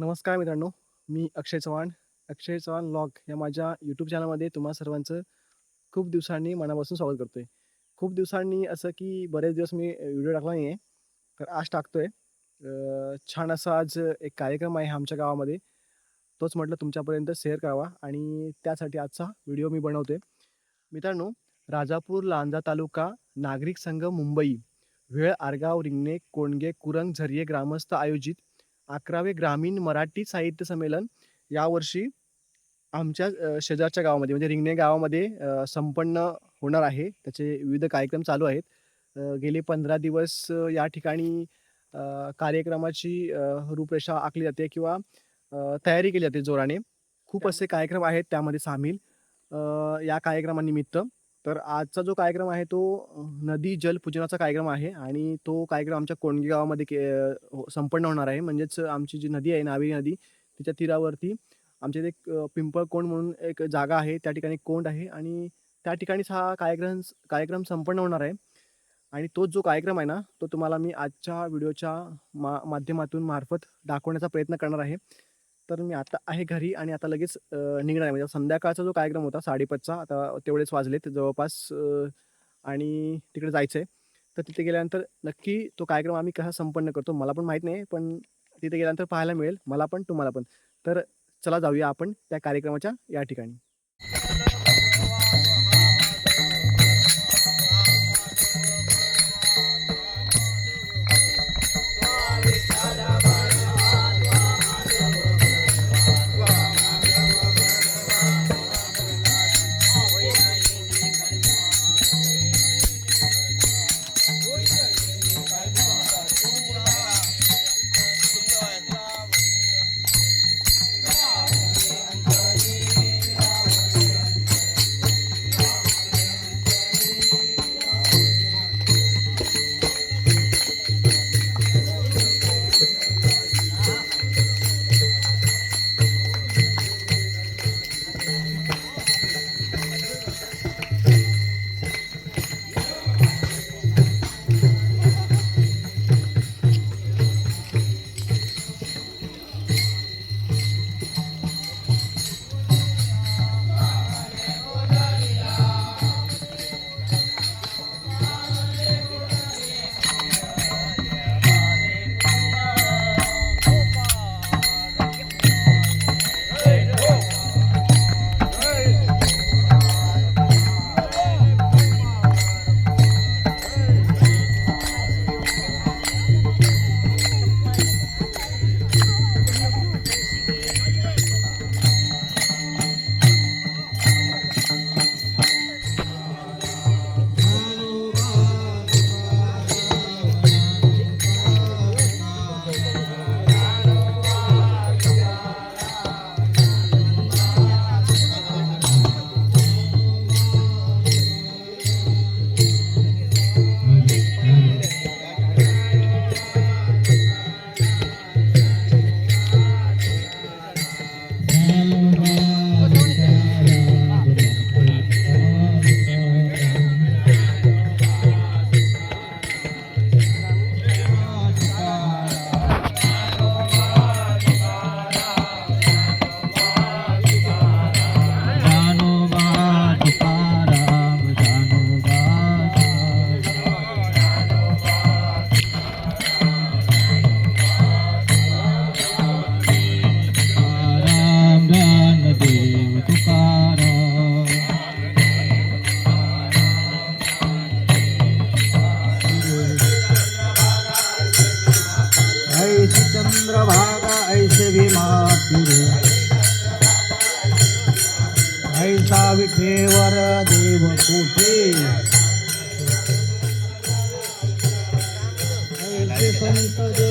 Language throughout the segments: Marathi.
नमस्कार मित्रांनो मी अक्षय चव्हाण. अक्षय चव्हाण लॉग या माझ्या यूट्यूब चॅनलमध्ये तुम्हा सर्वांचं खूप दिवसांनी मनापासून स्वागत करतो आहे खूप दिवसांनी असं की बरेच दिवस मी व्हिडिओ टाकला नाही आहे तर आज टाकतो आहे छान असा आज एक कार्यक्रम आहे आमच्या गावामध्ये. तोच म्हटलं तुमच्यापर्यंत शेअर करावा आणि त्यासाठी आजचा व्हिडिओ मी बनवतोय. मित्रांनो राजापूर लांजा तालुका नागरिक संघ मुंबई. वेळ आरगाव रिंगणे कोंडगे कुरंग झरिये ग्रामस्थ आयोजित अकरावे ग्रामीण मराठी साहित्य संमेलन यावर्षी आमच्या अ, शेजारच्या गावामध्ये म्हणजे रिंगणे गावामध्ये अ, संपन्न होणार आहे. त्याचे विविध कार्यक्रम चालू आहेत. अ, गेले पंधरा दिवस अ, या ठिकाणी अ, कार्यक्रमाची अ, रूपरेषा आखली जाते किंवा अ, तयारी केली जाते जोराने. खूप असे कार्यक्रम आहेत त्यामध्ये सामील. अ, या कार्यक्रमानिमित्त तर आजचा जो कार्यक्रम आहे तो नदी जल पूजनाचा कार्यक्रम आहे आणि तो कार्यक्रम आमच्या कोंडगी गावामध्ये के हो- संपन्न होणार आहे. म्हणजेच आमची जी नदी आहे नावेरी नदी तिच्या तीरावरती आमच्या इथे एक अ, पिंपळकोंड म्हणून एक जागा आहे. त्या ठिकाणी कोंड आहे आणि त्या ठिकाणीच हा कार्यक्रम कार्यक्रम संपन्न होणार आहे. आणि तोच जो कार्यक्रम आहे ना तो तुम्हाला मी आजच्या व्हिडिओच्या मा माध्यमातून मार्फत दाखवण्याचा प्रयत्न करणार आहे. तर मी आता आहे घरी आणि आता लगेच निघणार आहे. म्हणजे संध्याकाळचा जो कार्यक्रम होता साडेपाचचा आता तेवढेच वाजलेत जवळपास आणि तिकडे जायचं आहे तर तिथे गेल्यानंतर नक्की तो कार्यक्रम आम्ही कसा संपन्न करतो मला पण माहीत नाही पण तिथे गेल्यानंतर पाहायला मिळेल मला पण तुम्हाला पण. तर चला जाऊया आपण त्या कार्यक्रमाच्या या ठिकाणी. चंद्रभागा ऐसे भीमा फिरे ऐसा विठेवर देव कुठे ऐसे संत देव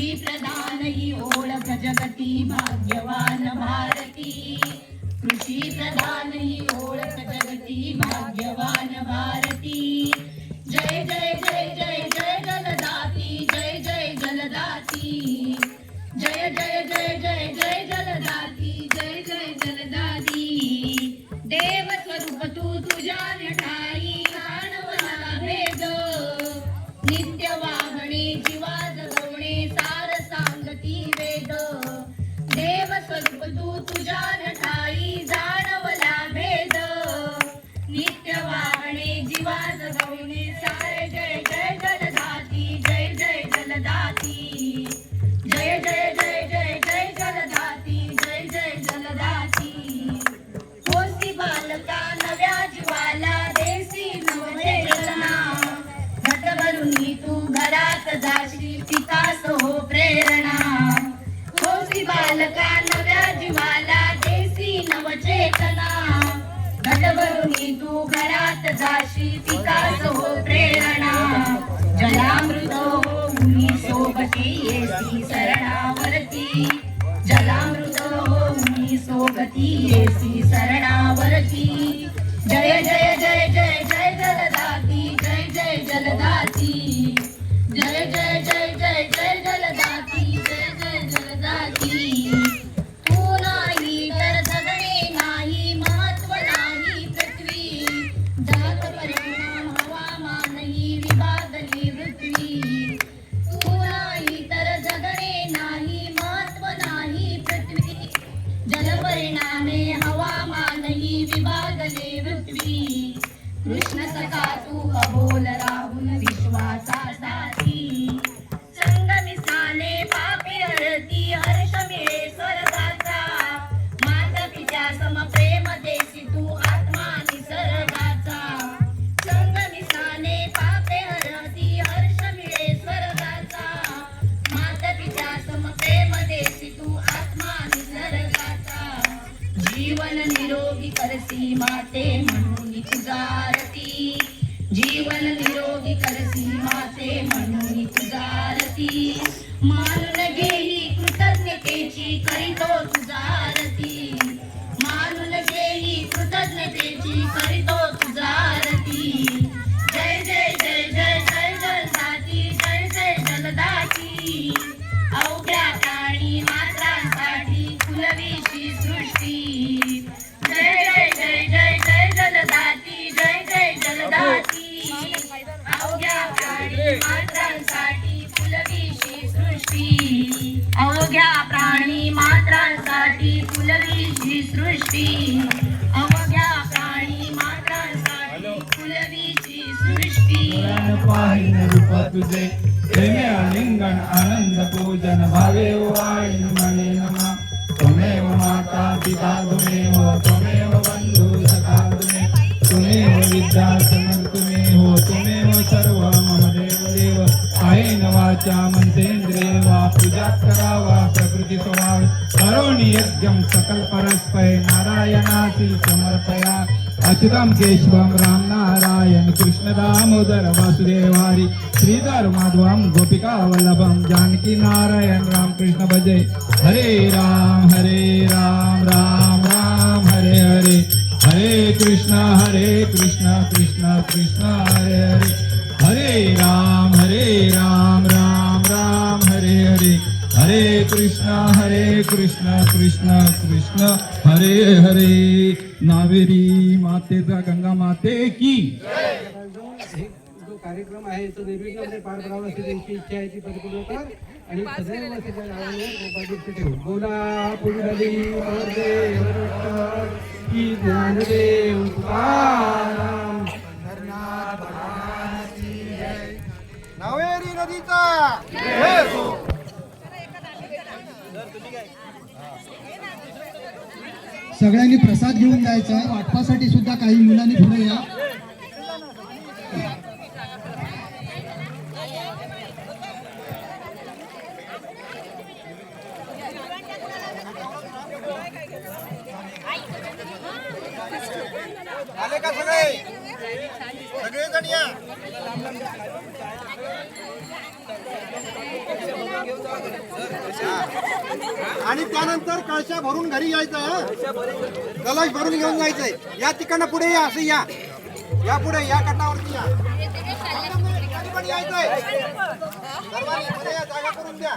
ही प्रधान ही ओळख जगती भाग्यवान भारती. कृषी देसी बालका नव्या जीवाला देसी नवचेतना. घटभरुणी तू जाशी पिकास हो प्रेरणा. जलामृत हो मुनी सोबती येसी सरणावरती जलामृत हो येसी सरणावरती जय जय जय जय जय जलदाती जय जय जलदाती. पाहिन रूप तुझे प्रेमे आलिंगन आनंद पूजन भावे वाईन मने नमा। त्वमेव माता पिता त्वमेव त्वमेव बंधु सखा तुमे त्वमेव विद्या समर तुमे हो त्वमेव सर्व मम देव देव कायेन वाचा मनसेंद्रिये वा पूजा करावा प्रकृती स्वभाव करोणी यज्ञम सकल परस्पय नारायणासी समर्पया। अच्युतम केशवम राम नारायण कृष्ण दामोदर वासुदेव श्रीधर माधवम गोपिका वल्लभम जानकी नारायण राम कृष्ण भजे। हरे राम हरे राम राम राम हरे हरे। हरे कृष्ण हरे कृष्ण कृष्ण कृष्ण हरे हरे। हरे राम हरे राम राम राम हरे हरे। हरे कृष्ण हरे कृष्ण कृष्ण कृष्ण हरे हरे. नावेरी मातेचा गंगा माते की. जो कार्यक्रम आहे तो निर्विघ्नपणे पार पडावा अशी त्यांची इच्छा आहे ती परिपूर्ण कर आणि सदैव नावाने ठेवू. बोला पुंडली की ज्ञानदेव तुकाराम. नावेरी नदीचा. सगळ्यांनी प्रसाद घेऊन जायचा आहे वाटपासाठी सुद्धा काही मुलांनी पुढे या आले का सगळे सगळे जण या आणि त्यानंतर कळशा भरून घरी यायचं हं? कलश भरून घेऊन जायचंय. या तिकडनं पुढे या असं या. या पुढे या कटावरती या. कधी पण यायचंय. सर्वांनी पुढे या, जागा करून द्या.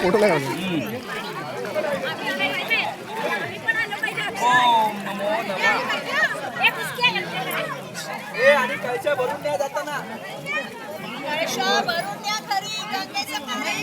फोटो नाही ओम नमो नमः ए आणि कळशा भरून द्या जाताना कळशा भरून द्या खरी गंगेचं जल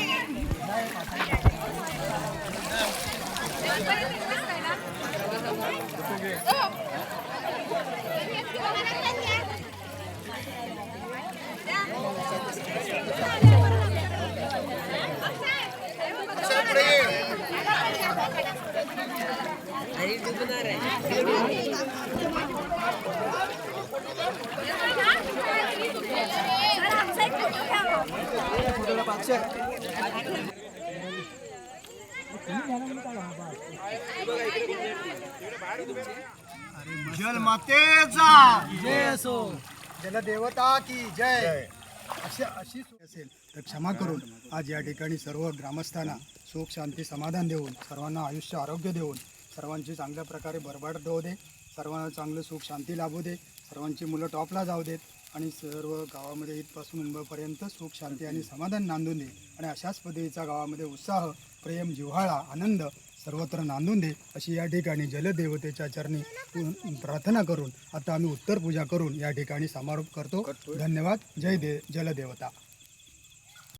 मातेचा जय असो. जल देवता की जय. अशा अशी असेल तर क्षमा करून आज या ठिकाणी सर्व ग्रामस्थांना सुख शांती समाधान देऊन सर्वांना आयुष्य आरोग्य देऊन सर्वांची चांगल्या प्रकारे भरभराट होऊ दे. सर्वांना चांगलं सुख शांती लाभू दे. सर्वांची मुलं टॉपला जाऊ देत आणि सर्व गावामध्ये इथपासून मुंबईपर्यंत सुख शांती आणि समाधान नांदून दे. आणि अशाच पद्धतीचा गावामध्ये उत्साह प्रेम जिव्हाळा आनंद सर्वत्र नांदून दे. अशी या ठिकाणी जलदेवतेच्या चरणी प्रार्थना करून आता आम्ही उत्तर पूजा करून या ठिकाणी समारोप करतो. धन्यवाद. जय दे जलदेवता.